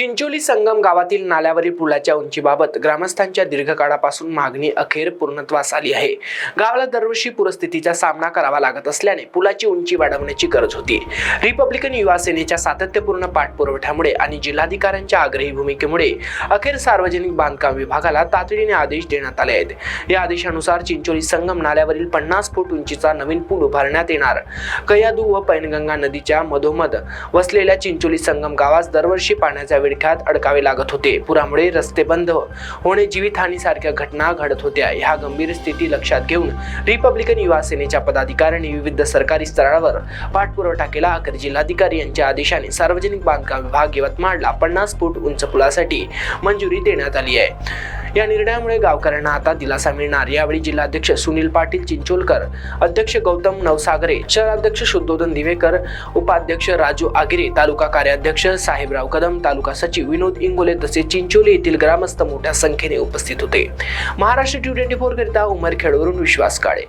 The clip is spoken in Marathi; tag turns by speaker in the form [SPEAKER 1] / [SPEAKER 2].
[SPEAKER 1] चिंचोली संगम गावातील नाल्यावरील पुलाच्या उंचीबाबत ग्रामस्थांच्या दीर्घकाळापासून मागणी अखेर पूर्णत्वास आली आहे. गावाला दरवर्षी पूरस्थितीचा सामना करावा लागत असल्याने पुलाची उंची वाढवण्याची गरज होती. रिपब्लिकन युवा सेनेच्या सातत्यपूर्ण पाठपुरवठ्यामुळे आणि जिल्हाधिकाऱ्यांच्या आग्रही भूमिकेमुळे अखेर सार्वजनिक बांधकाम विभागाला तातडीने आदेश देण्यात आले आहेत. या आदेशानुसार चिंचोली संगम नाल्यावरील पन्नास फूट उंचीचा नवीन पूल उभारण्यात येणार. कयादू व पैनगंगा नदीच्या मधोमध वसलेल्या चिंचोली संगम गावास दरवर्षी पाण्याच्या विळख्यात अडकावे लागत होते. पुरामुळे रस्ते बंद होणे जीवितहानीसारख्या घटना घडत होत्या. ह्या गंभीर स्थिती लक्षात घेऊन रिपब्लिकन युवा सेनेच्या पदाधिकाऱ्यांनी विविध सरकारी स्तरावर पाठपुरवठा केला. अखेर जिल्हाधिकारी यांच्या आदेशाने सार्वजनिक बांधकाम विभाग यवतमाळला पन्नास फूट उंच पुलासाठी मंजुरी देण्यात आली आहे. या निर्णयामुळे गावकऱ्यांना आता दिलासा मिळणार. यावेळी जिल्हाध्यक्ष सुनील पाटील चिंचोलकर अध्यक्ष गौतम नवसागरे शहराध्यक्ष शुद्धोधन दिवेकर उपाध्यक्ष राजू आगिरे तालुका कार्याध्यक्ष साहेबराव कदम तालुका सचिव विनोद इंगोले तसेच चिंचोली येथील ग्रामस्थ मोठ्या संख्येने उपस्थित होते. महाराष्ट्र टी ट्वेंटी फोर करिता उमरखेडवरून विश्वास काळे.